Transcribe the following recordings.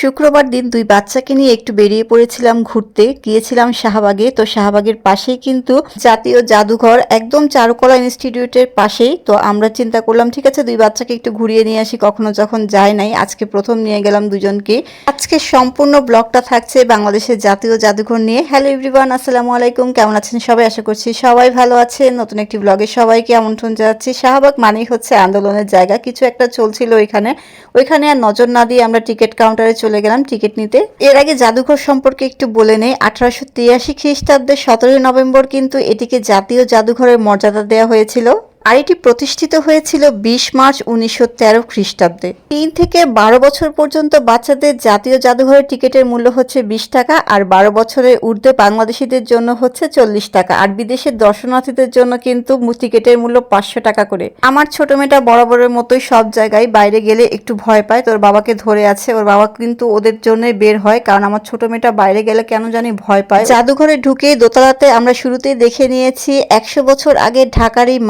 শুক্রবার দিন দুই বাচ্চাকে নিয়ে একটু বেরিয়ে পড়েছিলাম ঘুরতে। গিয়েছিলাম শাহবাগে। তো শাহবাগের পাশেই কিন্তু জাতীয় জাদুঘর, একদম চারুকলা ইনস্টিটিউটের পাশেই। তো আমরা চিন্তা করলাম, ঠিক আছে, দুই বাচ্চাকে একটু ঘুরিয়ে নিয়ে আসি, কখনো যখন যায় নাই। আজকে প্রথম নিয়ে গেলাম দুজনকে। আজকে সম্পূর্ণ ব্লগটা থাকছে বাংলাদেশের জাতীয় জাদুঘর নিয়ে। হ্যালো এভরিওয়ান, আসসালামু আলাইকুম। কেমন আছেন সবাই? আশা করছি সবাই ভালো আছে নতুন একটি ব্লগে সবাইকে আমন্ত্রণ জানাচ্ছি। শাহবাগ মানেই হচ্ছে আন্দোলনের জায়গা। কিছু একটা চলছিল ওইখানে। ওইখানে আর নজর না দিয়ে আমরা টিকিট কাউন্টারে চলে গেলাম টিকিট নিতে। এর আগে জাদুঘর সম্পর্কে একটু বলে নেই, আঠারোশো তিরাশি খ্রিস্টাব্দের সতেরোই নভেম্বর কিন্তু এটিকে জাতীয় জাদুঘরের মর্যাদা দেওয়া হয়েছিল। আর এটি প্রতিষ্ঠিত হয়েছিল বিশ মার্চ উনিশশো তেরো খ্রিস্টাব্দে। তিন থেকে বারো বছর পর্যন্ত বাচ্চাদের জাতীয় জাদুঘরের টিকিটের মূল্য হচ্ছে বিশ টাকা আর বারো বছরের ঊর্ধ্বে বাংলাদেশিদের জন্য হচ্ছে চল্লিশ টাকা আর বিদেশের দর্শনার্থীদের জন্য কিন্তু টিকিটের মূল্য পাঁচশো টাকা করে। আমার ছোট মেয়েটা বরাবরের মতোই সব জায়গায় বাইরে গেলে একটু ভয় পায়। তোর বাবাকে ধরে আছে। ওর বাবা কিন্তু ওদের জন্য বের হয় কারণ আমার ছোট মেয়েটা বাইরে গেলে কেন জানি ভয় পায়। জাদুঘরে ঢুকে দোতলাতে আমরা শুরুতেই দেখে নিয়েছি একশো বছর আগে ঢাকার এই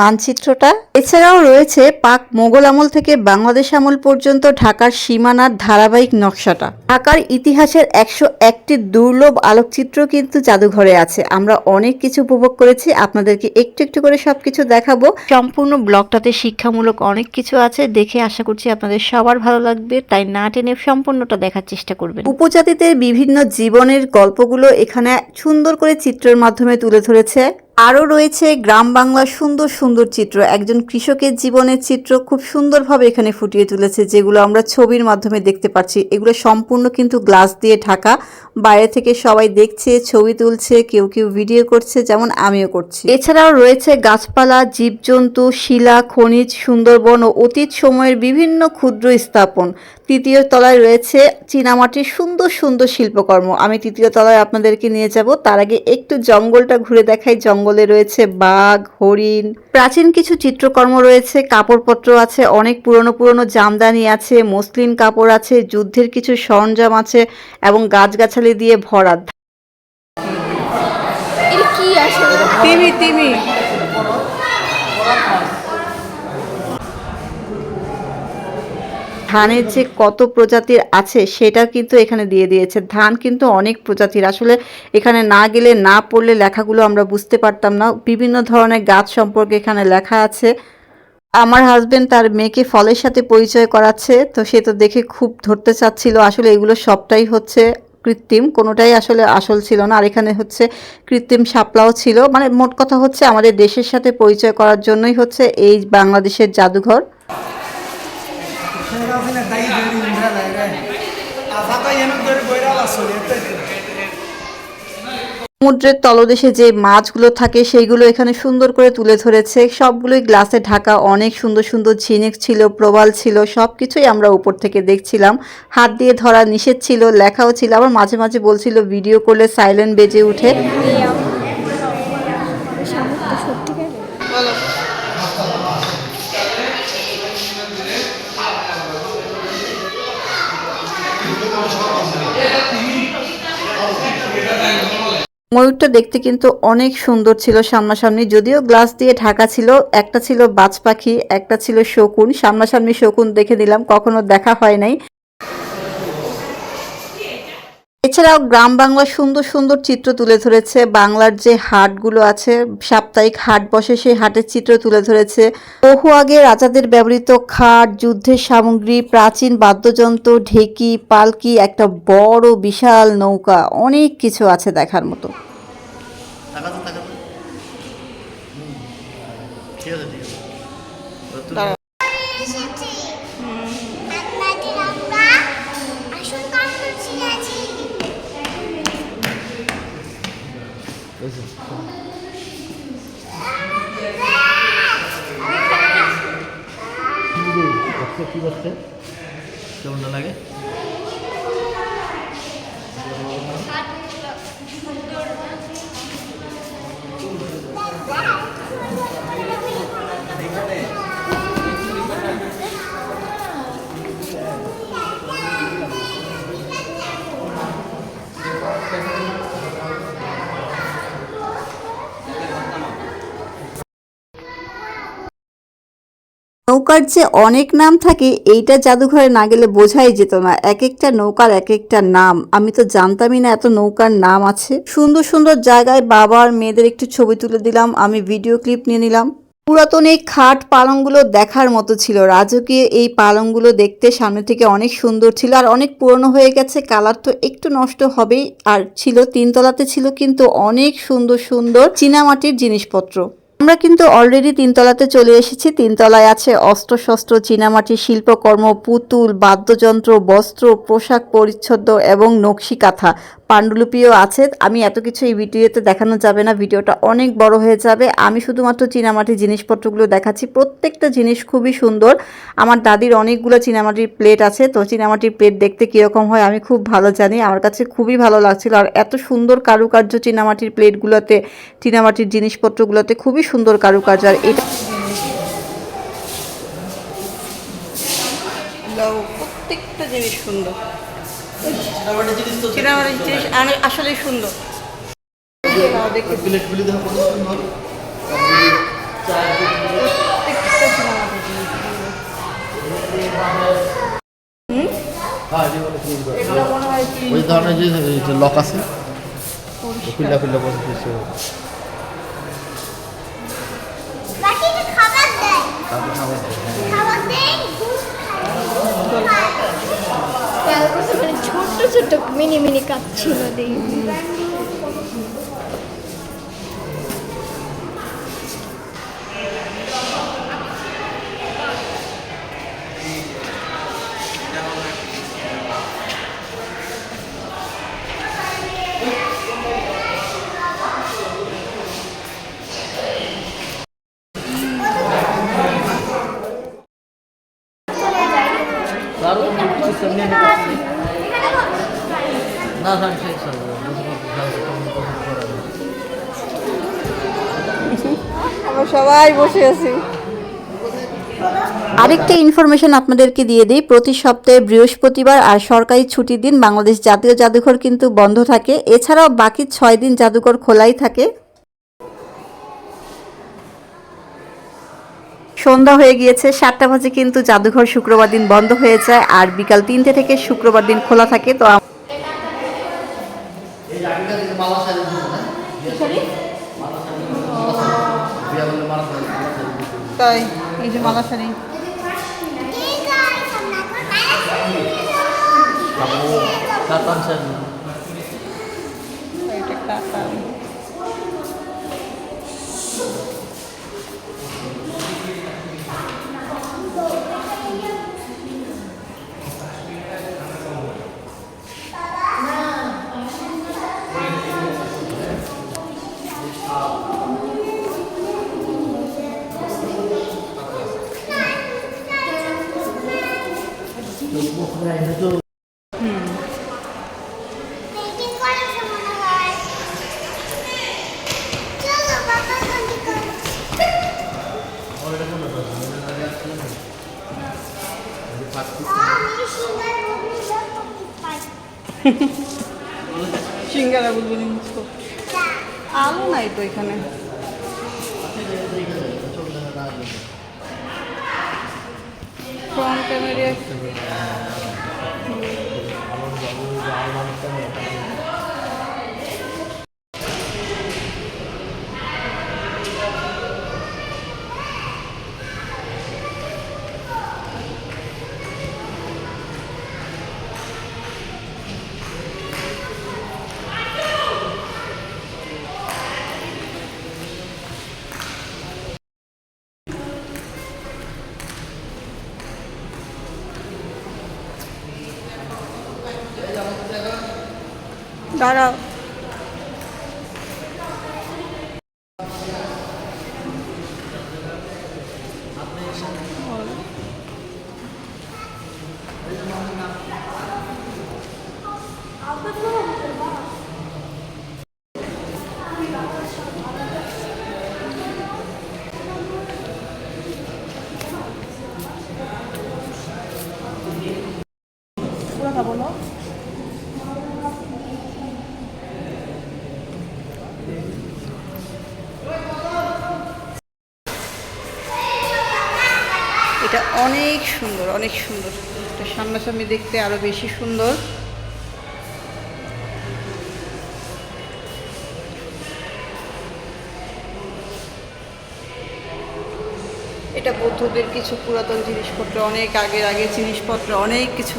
মানচিত্রটা এছাড়াও রয়েছে পাক মোগল আমল থেকে বাংলাদেশ আমল পর্যন্ত ঢাকার সীমানার ধারাবাহিক নকশাটা। ঢাকার ইতিহাসের একশো একটি দুর্লভ আলোকচিত্র কিন্তু জাদুঘরে আছে। আমরা অনেক কিছু উপভোগ করেছি, আপনাদেরকে একটু একটু করে সবকিছু দেখাবো। সম্পূর্ণ ব্লগটাতে শিক্ষামূলক অনেক কিছু আছে, দেখে আশা করছি আপনাদের সবার ভালো লাগবে, তাই না টেনে সম্পূর্ণটা দেখার চেষ্টা করবেন। উপজাতিদের বিভিন্ন জীবনের গল্পগুলো এখানে সুন্দর করে চিত্রের মাধ্যমে তুলে ধরেছে। আরও রয়েছে গ্রাম বাংলার সুন্দর সুন্দর চিত্র। একজন কৃষকের জীবনের চিত্র খুব সুন্দরভাবে এখানে ফুটিয়ে তুলেছে, যেগুলো আমরা ছবির মাধ্যমে দেখতে পাচ্ছি। এগুলো সম্পূর্ণ কিন্তু গ্লাস দিয়ে ঢাকা। বাইরে থেকে সবাই দেখছে, ছবি তুলছে, কেউ কেউ ভিডিও করছে, যেমন আমিও করছি। এছাড়াও রয়েছে গাছপালা, জীবজন্তু, শিলা, খনিজ, সুন্দরবন ও অতীত সময়ের বিভিন্ন ক্ষুদ্র স্থাপন। তৃতীয় তলায় রয়েছে চীনামাটির সুন্দর সুন্দর শিল্পকর্ম। আমি তৃতীয় তলায় আপনাদেরকে নিয়ে যাব। তার আগে একটু জঙ্গলটা ঘুরে দেখাই। জঙ্গলে রয়েছে বাঘ হরিণ। প্রাচীন কিছু চিত্রকর্ম রয়েছে কাপড়পত্র আছে অনেক পুরনো পুরনো জামদানি আছে মসলিন কাপড় আছে যুদ্ধের কিছু সরঞ্জাম আছে এবং গাছগাছালি দিয়ে ভরা। তিমি তিমি। ধানের যে কত প্রজাতির আছে, সেটা কিন্তু এখানে দিয়ে দিয়েছে। ধান কিন্তু অনেক প্রজাতির। আসলে এখানে না গেলে, না পড়লে লেখাগুলো আমরা বুঝতে পারতাম না। বিভিন্ন ধরনের গাছ সম্পর্কে এখানে লেখা আছে। আমার হাজব্যান্ড তার মেয়েকে ফলের সাথে পরিচয় করাচ্ছে, তো সে তো দেখে খুব ধরতে চাচ্ছিল। আসলে এগুলো সবটাই হচ্ছে কৃত্রিম, কোনোটাই আসলে আসল ছিল না। আর এখানে হচ্ছে কৃত্রিম শাপলাও ছিল। মানে মোট কথা হচ্ছে, আমাদের দেশের সাথে পরিচয় করার জন্যই হচ্ছে এই বাংলাদেশের জাদুঘর। দাই ধরে ইন্দা লাই রে আফা তো এমন করে বইরা আসল এটা সমুদ্রের তলদেশে যে মাছগুলো থাকে, সেইগুলো এখানে সুন্দর করে তুলে ধরেছে। সবগুলোই গ্লাসে ঢাকা, অনেক সুন্দর সুন্দর ঝিনেক ছিল, প্রবাল ছিল সব কিছুই আমরা উপর থেকে দেখছিলাম। হাত দিয়ে ধরা নিষেধ ছিল, লেখাও ছিল, আবার মাঝে মাঝে বলছিল, ভিডিও করলে সাইলেন্ট বেজে উঠে। ময়ূরটা দেখতে কিন্তু অনেক সুন্দর ছিল সামনাসামনি, যদিও গ্লাস দিয়ে ঢাকা ছিল, একটা ছিল বাজ পাখি, একটা ছিল শকুন। সামনাসামনি শকুন দেখে নিলাম, কখনো দেখা হয় নাই। এছাড়াও গ্রাম বাংলার সুন্দর সুন্দর চিত্র তুলে ধরেছে। বাংলার যে হাটগুলো আছে সাপ্তাহিক হাট বসে সেই হাটের চিত্র তুলে ধরেছে। বহু আগে রাজাদের ব্যবহৃত খাট যুদ্ধের সামগ্রী প্রাচীন বাদ্যযন্ত্র ঢেকি পালকি একটা বড় বিশাল নৌকা অনেক কিছু আছে দেখার মতো। ঠিক আছে ঠিক আছে এবার তুমি- এসেছি আপনাদের আমরা আসল কাণ্ড শিখেছি কি করছে? কেমন লাগে? নৌকার যে অনেক নাম থাকে, এইটা জাদুঘরে না গেলে বোঝাই যেত না। এক একটা নৌকার এক একটা নাম। আমি তো জানতামই না এত নৌকার নাম আছে। সুন্দর সুন্দর জায়গায় বাবা আর মেয়েদের একটু ছবি তুলে দিলাম। আমি ভিডিও ক্লিপ নিয়ে নিলাম। পুরাতন এই খাট পালংগুলো দেখার মতো ছিল। রাজকীয় এই পালংগুলো দেখতে সামনে থেকে অনেক সুন্দর ছিল আর অনেক পুরনো হয়ে গেছে। কালার তো একটু নষ্ট হবেই। আর ছিল তিনতলাতে ছিল কিন্তু অনেক সুন্দর সুন্দর চীনামাটির জিনিসপত্র। আমরা কিন্তু অলরেডি তিনতলাতে চলে এসেছি। তিনতলায় আছে অস্ত্রশস্ত্র, চীনামাটির শিল্পকর্ম, পুতুল, বাদ্যযন্ত্র, বস্ত্র, পোশাক পরিচ্ছদ এবং নকশি কাঁথা। পাণ্ডুলিপিও আছে। আমি এত কিছু এই ভিডিওতে দেখানো যাবে না, ভিডিওটা অনেক বড় হয়ে যাবে। আমি শুধুমাত্র চীনামাটির জিনিসপত্রগুলো দেখাচ্ছি। প্রত্যেকটা জিনিস খুবই সুন্দর। আমার দাদির অনেকগুলো চীনামাটির প্লেট আছে, তো চীনামাটির প্লেট দেখতে কীরকম হয় আমি খুব ভালো জানি। আমার কাছে খুবই ভালো লাগছিল। আর এত সুন্দর কারুকার্য চীনামাটির প্লেটগুলোতে, চীনামাটির জিনিসপত্রগুলোতে, খুবই সুন্দর কারুকার্য। আর এটা প্রত্যেকটা জিনিস সুন্দর। জিনিস তো চীনামাটির জিনিস আসলে সুন্দর। হ্যাঁ। ওই ধরনের যে লক আছে খুললা খুললা বসে। ছোট্ট মিনি মিনি কাপ ছিল দেখি আরও তো কিছু সিস্টেম নিয়ে নিতে পারছি। না স্যার সেই স্যার আমরা সবাই বসে আছি। আরেকটা ইনফরমেশন আপনাদেরকে দিয়ে দিই, প্রতি সপ্তাহে বৃহস্পতিবার আর সরকারি ছুটির দিন বাংলাদেশ জাতীয় জাদুঘর কিন্তু বন্ধ থাকে। এছাড়াও বাকি ছয় দিন জাদুঘর খোলাই থাকে। সন্ধ্যা হয়ে গিয়েছে, সাতটা বাজে কিন্তু জাদুঘর শুক্রবার দিন বন্ধ হয়ে যায়, আর বিকাল তিনটে থেকে শুক্রবার দিন খোলা থাকে। তো আম- এই জায়গাটা থেকে মালা সারি দিতে না মালা সারি বিয়া বলে মালা সারি মালা সারি দিতে তাই এই যে মালা শাড়ি ঠিক আছে না কাতান সারি পেন্টিং করেছে মনে হয় চলো বাবা পেন্টিং করো আমি সিঙ্গার বুলবুলি আলো নাই তো এখানে। Front camera Có! দাঁড়াও অনেক সুন্দর অনেক সুন্দর। এটা সামনাসামনি দেখতে আরও বেশি সুন্দর। এটা বৌদ্ধদের কিছু পুরাতন জিনিসপত্র, অনেক আগের আগে জিনিসপত্র, অনেক কিছু।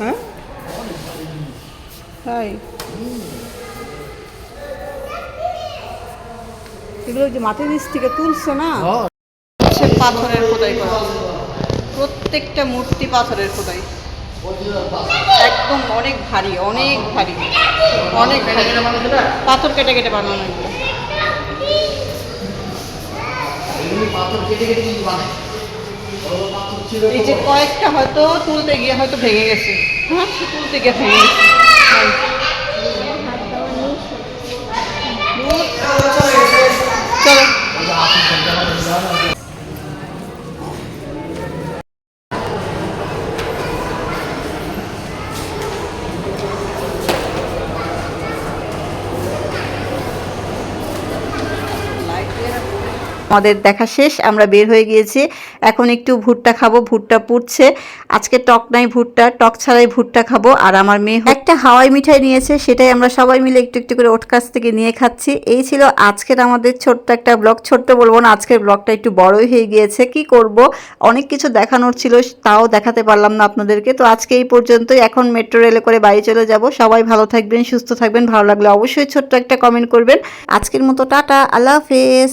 হ্যাঁ? তাই? এগুলো যে মাটির নিচ থেকে তুলছে না? পাথরের খোদাই করা। প্রত্যেকটা মূর্তি পাথরের খোদাই। একদম অনেক ভারী অনেক ভারী। অনেক পাথর কেটে কেটে বানানো এগুলো পাথর কেটে কেটে বানায় বড় বড় পাথর ছিল এই যে কয়েকটা হয়তো তুলতে গিয়ে হয়তো ভেঙে গেছে। হ্যাঁ তুলতে গিয়ে ভেঙে গেছে। চলো। আমাদের দেখা শেষ, আমরা বের হয়ে গিয়েছি। এখন একটু ভুট্টা খাব, ভুট্টা পুড়ছে। আজকে টক নাই ভুট্টা, টক ছাড়াই ভুট্টা খাব। আর আমার মেয়ে একটা হাওয়াই মিঠাই নিয়েছে, সেটাই আমরা সবাই মিলে একটু একটু করে ওট কাছ থেকে নিয়ে খাচ্ছি। এই ছিল আজকের আমাদের ছোট্ট একটা ব্লগ। ছোট্ট বলব না, আজকের ব্লগটা একটু বড়ই হয়ে গিয়েছে। কি করব? অনেক কিছু দেখানোর ছিল, তাও দেখাতে পারলাম না আপনাদেরকে। তো আজকে এই পর্যন্তই। এখন মেট্রো রেলে করে বাড়ি চলে যাব। সবাই ভালো থাকবেন, সুস্থ থাকবেন। ভালো লাগলে অবশ্যই ছোট্ট একটা কমেন্ট করবেন। আজকের মতো টাটা, আল্লাহ হাফেজ।